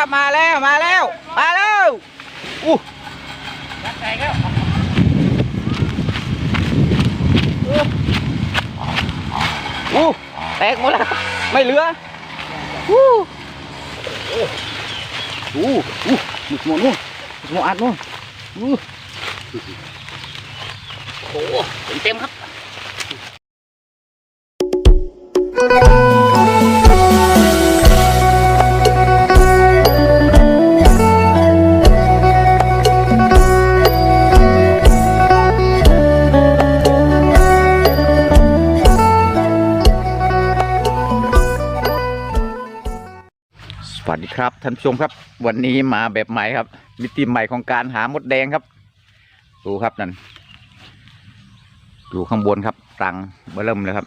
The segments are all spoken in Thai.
ครับมาแล้วมาแล้วมาแล้วอู้ยัดแตกแล้วอู้แตกหมดแล้วครับไม่เหลืออู้อู้อู้หมึกหมดนู่นหมึกหมดอัดนู่นอู้โอ้โหเต็มๆครับ ครับท่านผู้ชมครับ วันนี้มาแบบใหม่ครับ มิติใหม่ของการหามดแดงครับ ดูครับนั่นอยู่ข้างบนครับรังเบอร์เริ่มเลยครับ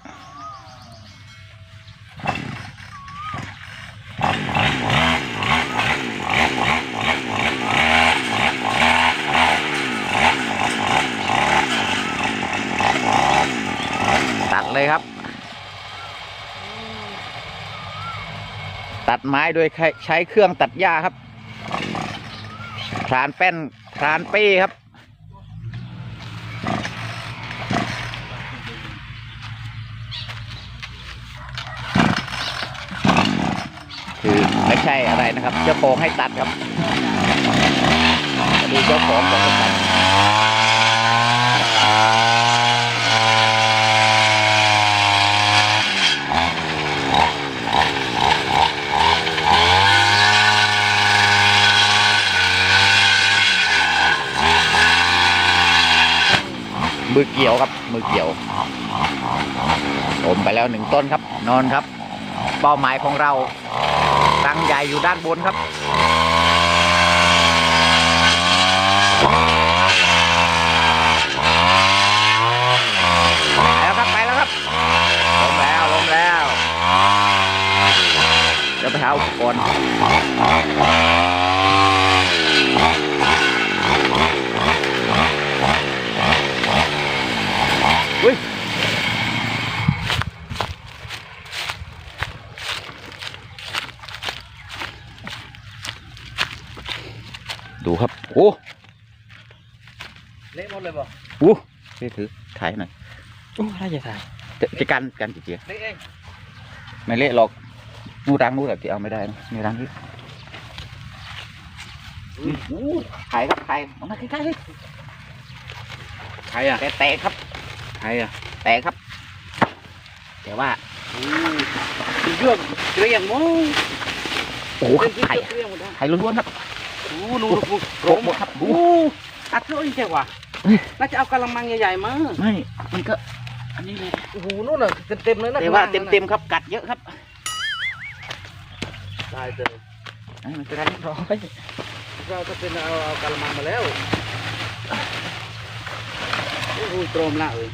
ตัดเลยครับ ตัดไม้โดยใช้ใชเครื่องตัดหญ้าครับพรานแป้นพรานเป้ครับ คือไม่ใช่อะไรนะครับ เจ้าของให้ตัดครับดูเจ้าของบอกให้ตัด มือเกี่ยวครับ มือเกี่ยวผมไปแล้วหนึ่งต้นครับ นอนครับ เป้าหมายของเรา ตั้งใหญ่อยู่ด้านบนครับไปแล้วครับไปแล้วครับลงแล้วลงแล้วเดี๋ยวไปหาอุปกรณ์อุ้ย ดูครับ โอ้เละหมดเลยบ่โหนี่ถือถ่ายหน่อยโอ้ถ้าจะถ่ายจะจะกันกันจีเจียเละเองไม่เละหรอกนู่นรังนู่นแบบที่เอาไม่ได้นะนี่รังนี้นี่โอ้ถ่ายครับถ่ายเอามาใกล้ๆเลยใครอะแต่แตกครับใครอะแตกครับ แต่ว่าเรื่องเกลียงโม้โอ้โหครับถ่ายเกลียงหมดแล้วถ่ายล้วนๆครับโอ้นูนูโรหมดครับโอ้โอ้อัดเท่าอีกแค่ว่ะน่าจะเอากะละมังใหญ่ๆมาไม่มันก็ อันนี้เลยโอ้โหนู่นน่ะเต็มๆเลยนะแต่ว่าเต็มๆครับกัดเยอะครับตายเลยไอ้มันจะได้เรียบร้อยเราจะเป็นเอาเอากะละมังมาแล้วโอ้โหตรมละเอ้ย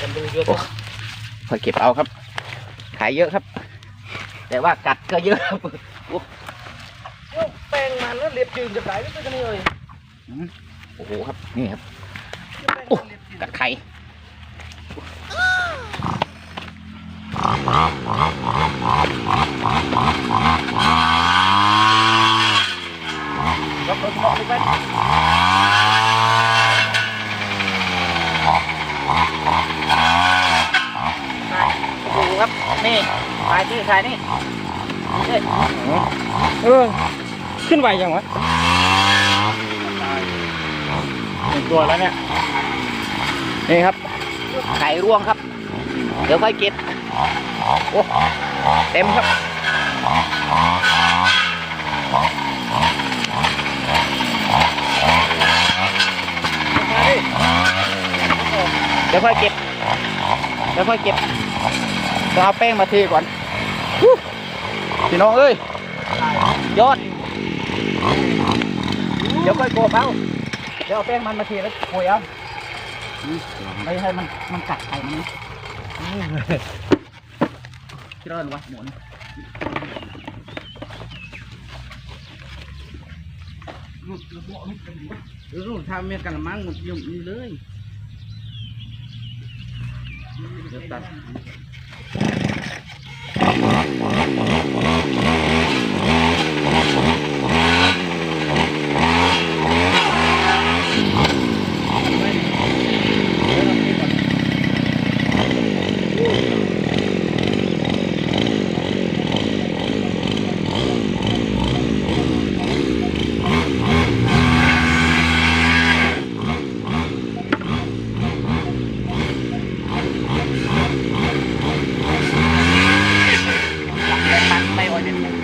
กันดูเยอะโอ้คอยเก็บเอาครับ ขายเยอะครับ แต่ว่ากัดก็เยอะครับโอ้แป้งมันแล้วเรียบจืดจะได้ไม่เป็นกันเลยโอ้โหครับนี่ครับแป้งโอ้มันเรียบจืดกัดไข่รับรถเหมาะเลยไปโอ้โหครับนี่ถ่ายนี่ถ่ายนี่นี่เออ ขึ้นไหวยังวะตัวแล้วเนี่ย นี่ครับ ไข่ร่วงครับ เดี๋ยวค่อยเก็บ โอ้เต็มครับ เดี๋ยวค่อยเก็บ เดี๋ยวค่อยเก็บต้องเอาแป้งมาเทก่อนฮู้พี่น้องเอ้ย ยอดเดี๋ยวค่อยโกบเอาเดี๋ยวเอาแป้งมันมาเทแล้วโกยเอาไม่ให้มันมันกัดไข่มันคิดว่าหนูวะหมุนรู้ทำเมียกันละมังหมดยุ่งนี่เลยเดี๋ยวตัด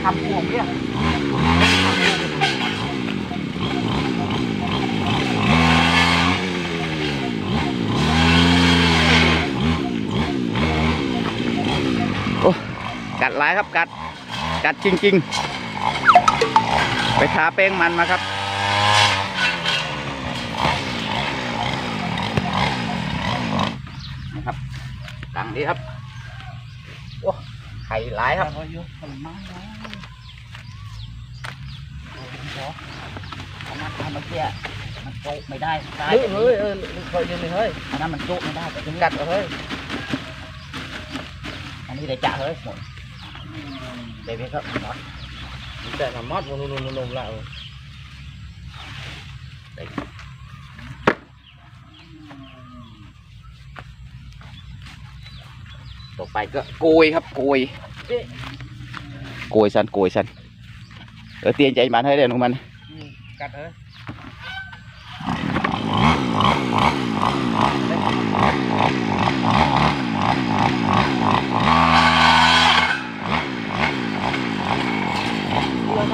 ามพวงเนี่ยโอ้กัดห ลายครับกัดกัดจริง ๆ ไปทาแป้งมันมาครับนะครับดังดีครับโอ้ไข่หลายครับเอาอยู่ผลไม้นะเอามาทำเมื่อกี้มันโจกไม่ได้ได้เฮ้ยเฮ้ยเออคอยยืนเลยเฮ้ยอันนั้นมันโจกไม่ได้แต่ที่กัดเอาเฮ้ยอันนี้ได้จ่าเฮ้ยหมด เดี๋ยวพี่ก็มอดแต่ละมอดนุ่มๆๆๆแล้วต่อไปก็โกยครับโกยโกยสันโกยสันเออเตียนใจมันให้เด่นของมันกัดเฮ้ยวนจะมาเนื้อตัวเนื้อตัวหมดต้อง เฮ้ยตัวเดิมลูกแบนเลยตัวเดิม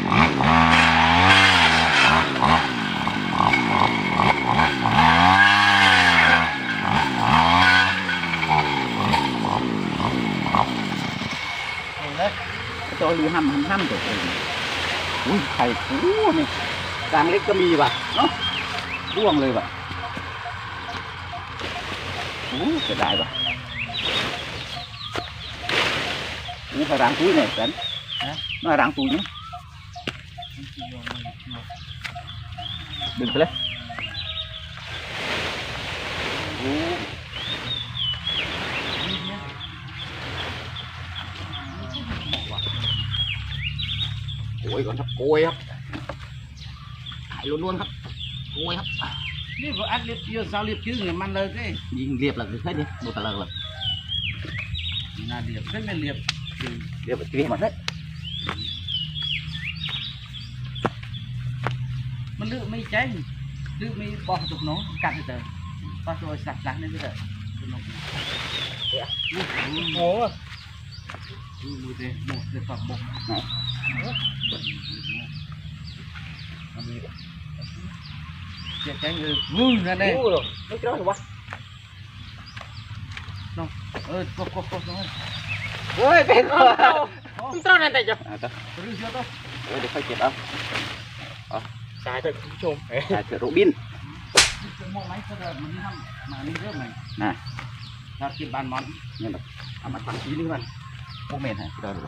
หรือห้ำห้ำห้ำตัวเองอุ้ยไข่ฟูนี่กลางเล็กก็มีว่ะเนาะร่วงเลยว่ะอู้จะได้ยว่ะนี่กระรังปุ้ยเนี่ยสันน่ารังปุ้ยเนี่ยดึงไปเลยอู้ ยอะสาวเล็บชื่อเนี่ยมันเลยสิ nhìn liệp là hết đi một cả lần là น่าเล็บไม่เล็บ liệp ở kia mà hết มันลือไม่แจ้งลือไม่บอกตุกน้องกัดเถอะปลาตัวสัตว์สักนี่เถอะ ố ดูดูดิหมดเลยฝักบกเจ๊แจ้งเออวึ้งนั่นเอง rồi mấy cái đó thì quá เออกบกบกบน้อย ôi cái đó มันต้นนั่นแต่จะ à, thôi รู้เยอะต้อง Ôi, để phải kịp không สายเถอะคุณผู้ชม à, thử rượu pin มองไหมเขาจะมันทำมานี่เรื่องไหน nè เรากินบานมอน nhưng mà à, mà thằng chí đi bạn ô mệt hả cái đó được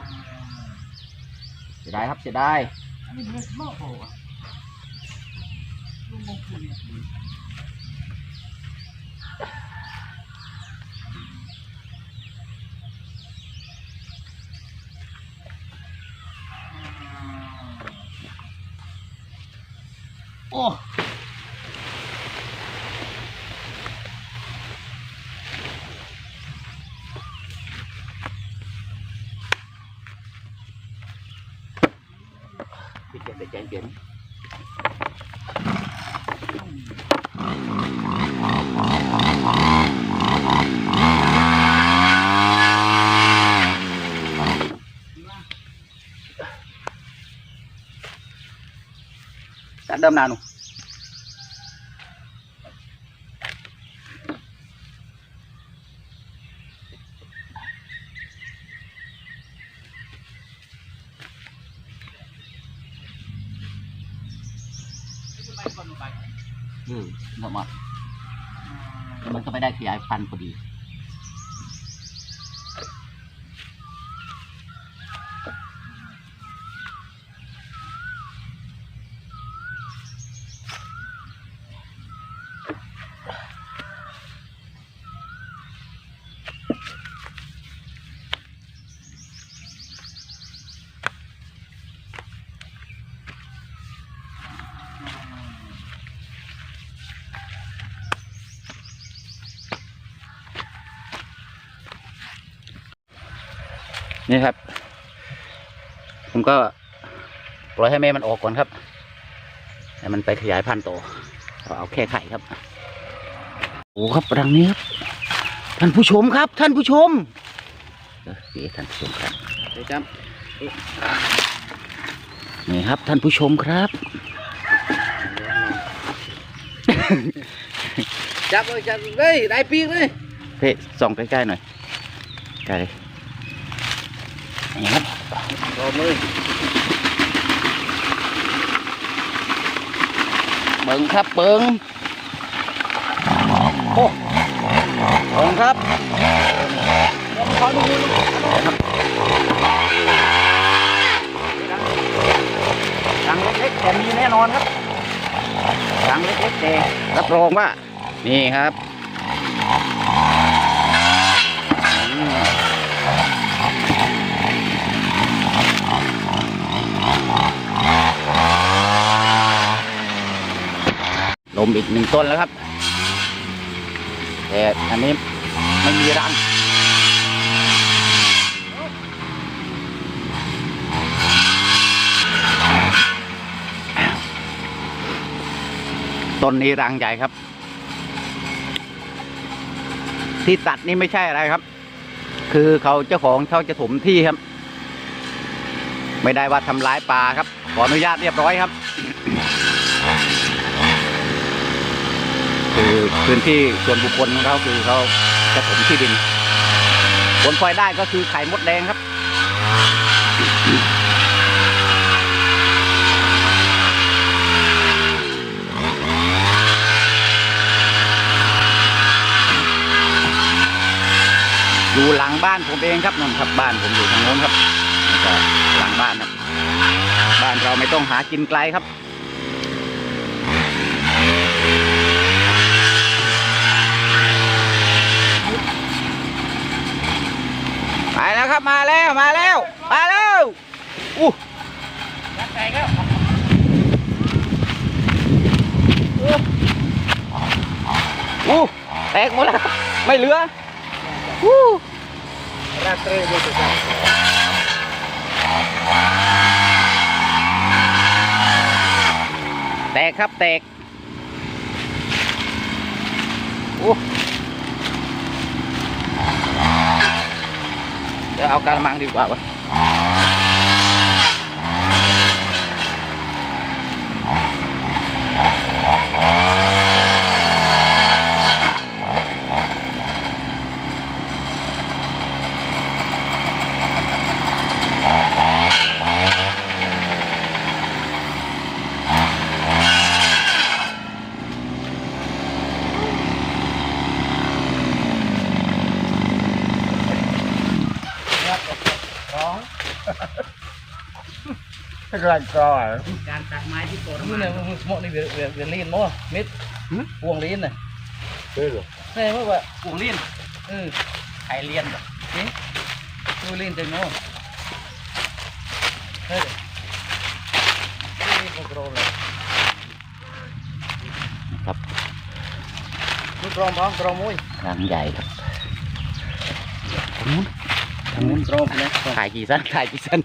sẽ đai hấp sẽ đai อันนี้มันมายโอ้ ดัดเดิมนานหนูอืมหมดหมดมันก็ไม่ได้ขยายพันธุ์พอดี นี่ครับ ผมก็ปล่อยให้แม่มันออกก่อนครับให้มันไปขยายพันธุ์ต่อเอาเอาแค่ไข่ครับโอ้ครับรังนี้ครับท่านผู้ชมครับ ท่านผู้ชมเออนี่ท่านผู้ชมครับเดี๋ยวจับนี่ครับ ท่านผู้ชมครับจับเลยจับเลยได้ปีกเลยเพ่ส่องใกล้ๆหน่อยใกล้เลย นี่ครับรอเลยเบิ้งครับเบิ้งโอ้เบิ้งครับขอดูมือรังเล็กๆแต่มีแน่นอนครับรังเล็กๆแต่รับรองว่า นี่ครับอืมล มอีกหนึ่งต้นแล้วครับ แต่อันนี้ไม่มีรังต้นนี้รังใหญ่ครับ ที่ตัดนี่ไม่ใช่อะไรครับ คือเขาเจ้าของเขาจะถมที่ครับ ไม่ได้ว่าทำร้ายป่าครับ ขออนุญาตเรียบร้อยครับ คือพื้นที่ส่วนบุคคลของเขาคือเขาจะถมที่ดิน ผลพลอยได้ก็คือไข่มดแดงครับ อยู่หลังบ้านผมเองครับนั่นครับบ้านผมอยู่ทางโน้นครับหลังบ้านครับ บ้านเราไม่ต้องหากินไกลครับ มาแล้วครับมาแล้วมาแล้วมาแล้วอู้จับแตกแล้วอู้แตกหมดแล้วไม่เหลืออู้รักเตยเลยจะจับแตกครับแตกอู้ ดี๋ยวเอากระมังดีกว่าวะ การตัดไม้ที่โตนี่เนี่ยมันหมดนี่เวียนเวียนเวียนลีนมั้งมิดพวงลีนน่ะใช่หรอใช่มั้งวะพวงลีนเออไข่เลียนเหรอนี่พวงลีนเต็มมั้งเฮ้ยนี่พวกเราเลยครับนี่กรองพร้อมกรองมุ้ยรังใหญ่ครับทางนู้นทางนู้นกรองนะขายกี่สั้นขายกี่สั้น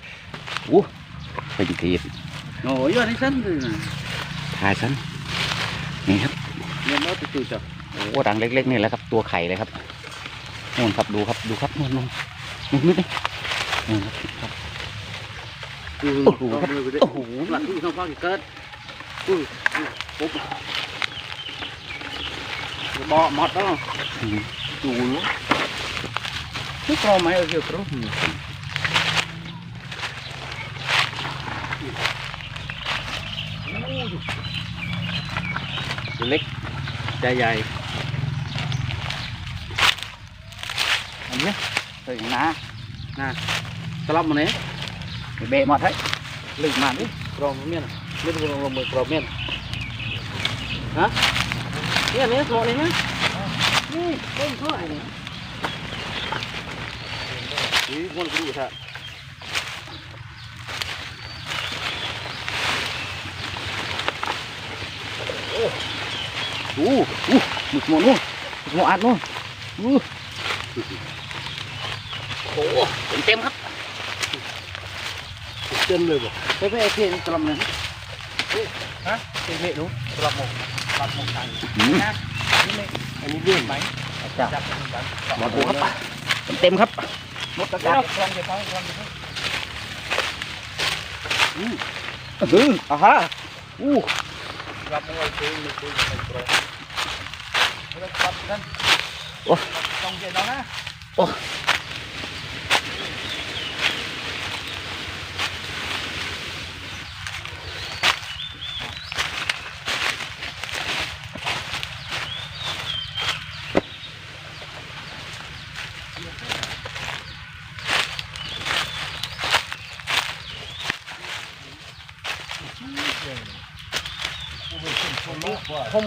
อู้ เป็นทีบโอ้ยอันนี้สั้นเลยนะขายสั้นนี่ครับเนี่ยมันติดจับโอ้รังเล็กๆนี่แหละครับ ตัวไข่เลยครับนู่นครับดูครับดูครับนู่นนู่นนู่นนู่นนี่นี่ครับโอ้โหโอ้โหหลักที่ข้างฟ้าเกิดอุ้ยปุ๊บบ่หมดแล้วอืมดูลูกนี่กรองไหมเออเกี่ยวกรอง เล็กใหญ่ใหญ่อันนี้ถึงนะสลับมาเนี่ยเบะหมดให้ลึกมาดิกรองเมียนไม่ต้องลงมือกรองเมียนฮะเนี่ยเนี่ยถอดเลยนะนี่เล่นเท่าไหร่เนี่ยนี่มันก็ดูท่า อู้อู้หมึกหมดนู่นหมึกหมดอัดนู่นอู้โอ้โหเต็มเต็มๆครับเต็มเลยบ่ไปไปไอ้เพี้ยนกลมเลยฮะเต็มเลยหนูสลับหมกสลับหมกกันหืมนะนี่ไม่อันนี้เลื่อนไหมจ้าจับเป็นกันหมดตัวครับเต็มครับหมดกระเดี๋ยกาวลองเดี๋ยวฟังลองเดี๋ยวฟังอืออ่าฮะอู้รับมวยซื้อเลยซื้อเป็น โปรแล้วก็ป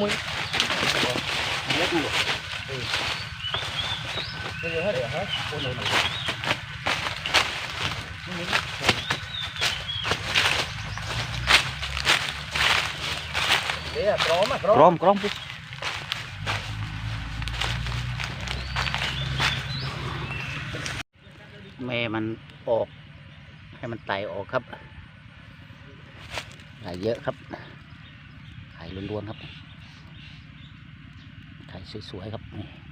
ั ดกันโอ้ลองเดี๋ยวน้องนะโอ้ không muốn nhớ đủ ừ bây giờ hết rồi hết ôi nổi nổi đấy là có mà กรอมกรอมปุ๊บแม่มันออก ให้มันไตออกครับไข่เยอะครับไข่ล้วนๆครับ สวยๆครับนี่